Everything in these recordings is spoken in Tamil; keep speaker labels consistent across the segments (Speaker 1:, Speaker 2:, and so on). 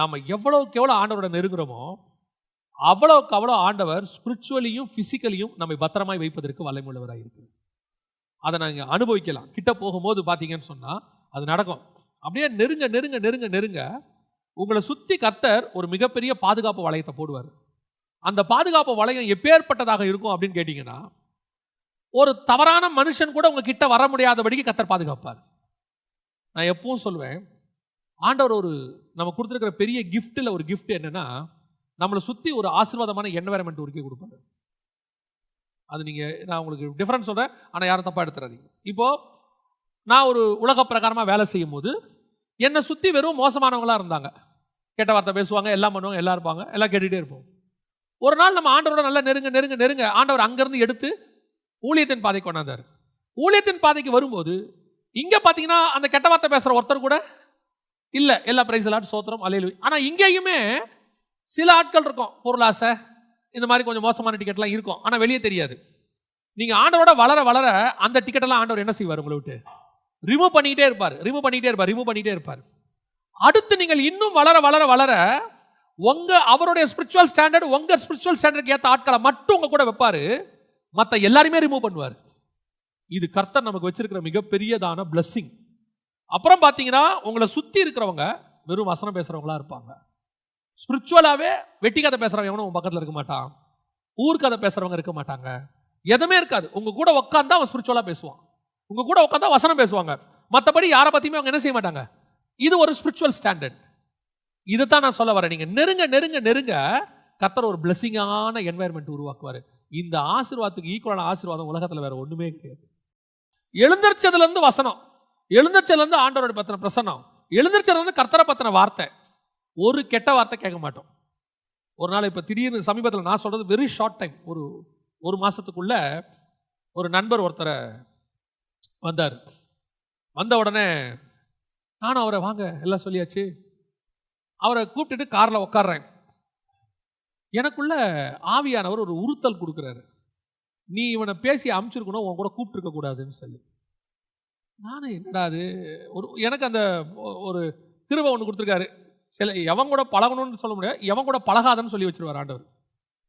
Speaker 1: நம்ம எவ்வளோக்கு எவ்வளோ ஆண்டவரோட நெருங்குறோமோ அவ்வளோக்கு அவ்வளோ ஆண்டவர் ஸ்பிரிச்சுவலியும் ஃபிசிக்கலியும் நம்மை பத்திரமாய் வைப்பதற்கு வல்லமுள்ளவராக இருக்குது அதை நாங்கள் அனுபவிக்கலாம். கிட்ட போகும்போது பார்த்தீங்கன்னு சொன்னால் அது நடக்கும். அப்படியே நெருங்க நெருங்க நெருங்க நெருங்க உங்களை சுற்றி கத்தர் ஒரு மிகப்பெரிய பாதுகாப்பு வளையத்தை போடுவார். அந்த பாதுகாப்பு வளையம் எப்பேற்பட்டதாக இருக்கும் அப்படின்னு கேட்டிங்கன்னா ஒரு தவறான மனுஷன் கூட உங்ககிட்ட வர முடியாதபடிக்கு கத்தர் பாதுகாப்பார். நான் எப்பவும் சொல்லுவேன் ஆண்டவர் ஒரு நம்ம கொடுத்துருக்கிற பெரிய கிஃப்ட்டில் ஒரு கிஃப்ட் என்னென்னா நம்மளை சுற்றி ஒரு ஆசீர்வாதமான என்வரன்மெண்ட் உருக்கி கொடுப்பாரு. அது நீங்கள் நான் உங்களுக்கு டிஃப்ரெண்ட் சொல்கிறேன் ஆனால் யாரும் தப்பாக எடுத்துறாதீங்க. இப்போது நான் ஒரு உலக பிரகாரமாக வேலை செய்யும் போது என்னை சுற்றி வெறும் மோசமானவங்களா இருந்தாங்க. கெட்ட வார்த்தை பேசுவாங்க எல்லாம் பண்ணுவாங்க எல்லாம் இருப்பாங்க எல்லாம் கேட்டுகிட்டே இருப்போம். ஒரு நாள் நம்ம ஆண்டவரோட நல்லா நெருங்க நெருங்க நெருங்க ஆண்டவர் அங்கேருந்து எடுத்து ஊழியத்தின் பாதைக்கு கொண்டாந்தார். ஊழியத்தின் பாதைக்கு வரும்போது இங்கே பார்த்தீங்கன்னா அந்த கெட்ட வார்த்தை பேசுகிற ஒருத்தர் கூட இல்லை எல்லா பிரைஸ் எல்லாம் சோத்திரம் அலையிலு. ஆனால் இங்கேயுமே சில ஆட்கள் இருக்கும். பொருளாசை இந்த மாதிரி கொஞ்சம் மோசமான டிக்கெட்லாம் இருக்கும். ஆனால் வெளியே தெரியாது. நீங்கள் ஆண்டவரோட வளர வளர அந்த டிக்கெட்டெல்லாம் ஆண்டவர் என்ன செய்வார் உங்களை விட்டு? ரிமூவ் பண்ணிக்கிட்டே இருப்பார். ரிமூவ் பண்ணிக்கிட்டே இருப்பார். ரிமூவ் பண்ணிக்கிட்டே இருப்பார். அடுத்து நீங்கள் இன்னும் வளர வளர வளர உங்கள் அவருடைய ஸ்பிரிச்சுவல் ஸ்டாண்டர்ட் உங்கள் ஸ்பிரிச்சுவல் ஸ்டாண்டர்டுக்கு ஏற்ற ஆட்களை மட்டும் உங்கள் கூட வைப்பார். மற்ற எல்லாருமே ரிமூவ் பண்ணுவார். இது கர்த்தர் நமக்கு வச்சிருக்கிற மிகப்பெரியதான பிளஸ்ஸிங் அப்புறம் பார்த்தீங்கன்னா உங்களை சுற்றி இருக்கிறவங்க வெறும் வசனம் பேசுகிறவங்களா இருப்பாங்க. ஸ்பிரிச்சுவலாகவே வெட்டி கதை பேசுகிறவங்க எவனும் உங்கள் பக்கத்தில் இருக்க மாட்டான். ஊர்க்கதை பேசுகிறவங்க இருக்க மாட்டாங்க. எதுவுமே இருக்காது. உங்கள் கூட உட்காந்தா அவன் ஸ்பிரிச்சுவலாக பேசுவான். உங்கள் கூட உட்காந்தா வசனம் பேசுவாங்க. மற்றபடி யாரை பற்றியுமே அவங்க என்ன செய்ய மாட்டாங்க. இது ஒரு ஸ்பிரிச்சுவல் ஸ்டாண்டர்ட் இதை தான் நான் சொல்ல வரேன். நீங்கள் நெருங்க நெருங்க நெருங்க கத்தர் ஒரு பிளெஸிங்கான என்வாயர்மெண்ட் உருவாக்குவார். இந்த ஆசீர்வாதத்துக்கு ஈக்குவலான ஆசீர்வாதம் உலகத்தில் வேறு ஒன்றுமே கிடையாது. எழுந்தரிச்சதுலேருந்து வசனம். எழுந்தரிச்சதுல ஆண்டவரோட பத்தின பிரசன்னம். எழுந்தரிச்சதுல கர்த்தரை பத்தின வார்த்தை. ஒரு கெட்ட வார்த்தை கேட்க மாட்டோம். ஒரு நாள் இப்போ திடீர்னு சமீபத்தில் நான் சொல்கிறது வெரி ஷார்ட் டைம் ஒரு ஒரு மாதத்துக்குள்ள ஒரு நண்பர் ஒருத்தரை வந்தார். வந்த உடனே நானும் அவரை வாங்க எல்லாம் சொல்லியாச்சு. அவரை கூப்பிட்டுட்டு காரில் உட்கார்றேன் எனக்குள்ள ஆவியானவர் ஒரு உறுத்தல் கொடுக்குறாரு. நீ இவனை பேசி அமுச்சிருக்கணும் உன் கூட கூப்பிட்டுருக்க கூடாதுன்னு சொல்லி. நானும் என்னடா அது? ஒரு எனக்கு அந்த ஒரு கிருபை ஒன்று கொடுத்துருக்காரு. சில எவன் கூட பழகணும்னு சொல்ல முடியாது. எவன் கூட பழகாதன்னு சொல்லி வச்சிருவார் ஆண்டவர்.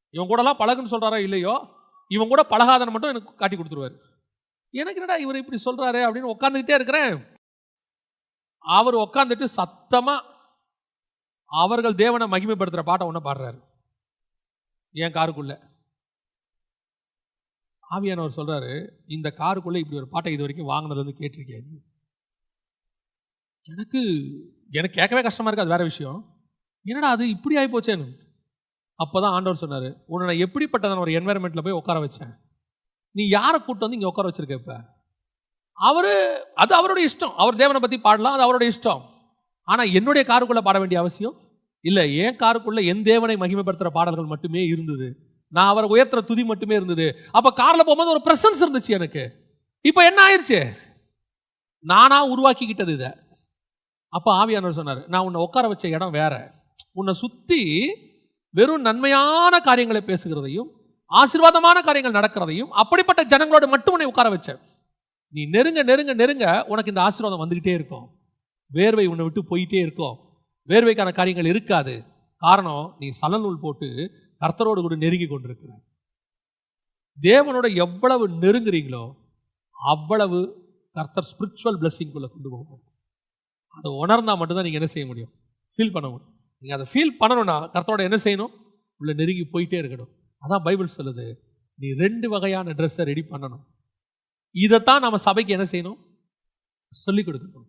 Speaker 1: இவன் கூடலாம் பழகுன்னு சொல்கிறாரோ இல்லையோ இவன் கூட பழகாதன்னு மட்டும் எனக்கு காட்டி கொடுத்துருவாரு. எனக்கு என்னடா இவர் இப்படி சொல்கிறாரு அப்படின்னு உட்காந்துக்கிட்டே இருக்கிறேன். அவர் உட்காந்துட்டு சத்தமாக அவர்கள் தேவனை மகிமைப்படுத்துகிற பாட்டை ஒன்று பாடுறாரு. என் காருக்குள்ளே. ஆவியானவர் சொல்கிறாரு இந்த காருக்குள்ளே இப்படி ஒரு பாட்டை இது வரைக்கும் வாங்கினது வந்து கேட்டிருக்கியா எனக்கு எனக்கு கேட்கவே கஷ்டமாக இருக்குது அது வேற விஷயம். என்னடா அது இப்படி ஆகி போச்சேன்னு அப்பதான் ஆண்டவர் சொன்னார் உன்னை நான் எப்படிப்பட்டதான ஒரு என்வாயர்மெண்ட்ல போய் உட்கார வச்சேன்? நீ யாரை கூட்டு வந்து இங்கே உட்கார வச்சிருக்க இப்போ? அவர் அது அவருடைய இஷ்டம். அவர் தேவனை பற்றி பாடலாம் அது அவருடைய இஷ்டம். ஆனால் என்னுடைய காருக்குள்ளே பாட வேண்டிய அவசியம்? இல்லை என் காருக்குள்ளே என் தேவனை மகிமைப்படுத்துகிற பாடல்கள் மட்டுமே இருந்தது. நான் அவரை உயர்த்துற துதி மட்டுமே இருந்தது. அப்ப கார்ல போகும்போது ஒரு பிரசன்ஸ் இருந்துச்சு எனக்கு. இப்போ என்ன ஆயிடுச்சு நானா உருவாக்கிக்கிட்டது இதை. அப்ப ஆவியானவர் சொன்னார் நான் உன்னை உட்கார வச்ச இடம் வேற. உன்னை சுத்தி வெறும் நன்மையான காரியங்களை பேசுகிறதையும் ஆசீர்வாதமான காரியங்கள் நடக்கிறதையும் அப்படிப்பட்ட ஜனங்களோட மட்டும் உன்னை உட்கார வச்சேன் நீ நெருங்க நெருங்க நெருங்க உனக்கு இந்த ஆசீர்வாதம் வந்துகிட்டே இருக்கும். வேர்வை உன்னை விட்டு போயிட்டே இருக்கும். வேர்வைக்கான காரியங்கள் இருக்காது. காரணம் நீ சலநூல் போட்டு கர்த்தரோடு கூட நெருங்கி கொண்டிருக்கிற தேவனோட எவ்வளவு நெருங்குறீங்களோ அவ்வளவு கர்த்தர் ஸ்பிரிச்சுவல் பிளஸ்ஸிங்குள்ளே கொண்டு போகும் அதை உணர்ந்தால் மட்டும்தான் நீங்கள் என்ன செய்ய முடியும்? ஃபீல் பண்ண முடியும். நீங்கள் அதை ஃபீல் பண்ணணும்னா கர்த்தரோட என்ன செய்யணும்? உள்ளே நெருங்கி போயிட்டே இருக்கணும். அதான் பைபிள் சொல்லுது நீ ரெண்டு வகையான ட்ரெஸ்ஸை ரெடி பண்ணணும். இதைத்தான் நம்ம சபைக்கு என்ன செய்யணும்? சொல்லிக் கொடுக்கணும்.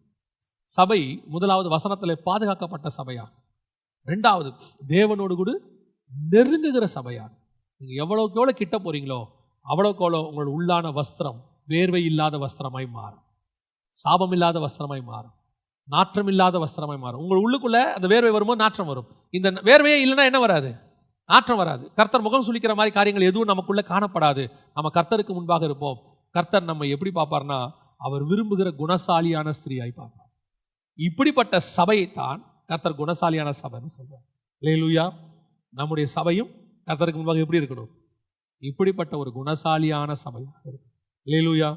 Speaker 1: சபை முதலாவது வசனத்தில் பாதுகாக்கப்பட்ட சபையா? ரெண்டாவது தேவனோடு கூட நெருங்குகிற சபையார் நீங்கள் எவ்வளோக்கு எவ்வளோ கிட்ட போறீங்களோ அவ்வளோக்கு எவ்வளோ உங்களோட உள்ளான வஸ்திரம் வேர்வை இல்லாத வஸ்திரமாய் மாறும். சாபம் இல்லாத வஸ்திரமாய் மாறும். நாற்றம் இல்லாத வஸ்திரமாய் மாறும். உங்கள் உள்ளுக்குள்ளே அந்த வேர்வை வரும்போது நாற்றம் வரும். இந்த வேர்வையே இல்லைன்னா என்ன வராது? நாற்றம் வராது. கர்த்தர் முகம் சுளிக்கிற மாதிரி காரியங்கள் எதுவும் நமக்குள்ளே காணப்படாது. நம்ம கர்த்தருக்கு முன்பாக இருப்போம். கர்த்தர் நம்ம எப்படி பார்ப்பார்னா அவர் விரும்புகிற குணசாலியான ஸ்திரீயாய் பார்ப்பார். இப்படிப்பட்ட சபையைத்தான் கர்த்தர் குணசாலியான சபைன்னு சொல்கிறார் லேலுயா நம்முடைய சபையும் கர்த்தருக்கு முன்பாக எப்படி இருக்கணும்? இப்படிப்பட்ட ஒரு குணசாலியான சபையாக இருக்கும் லேலுயா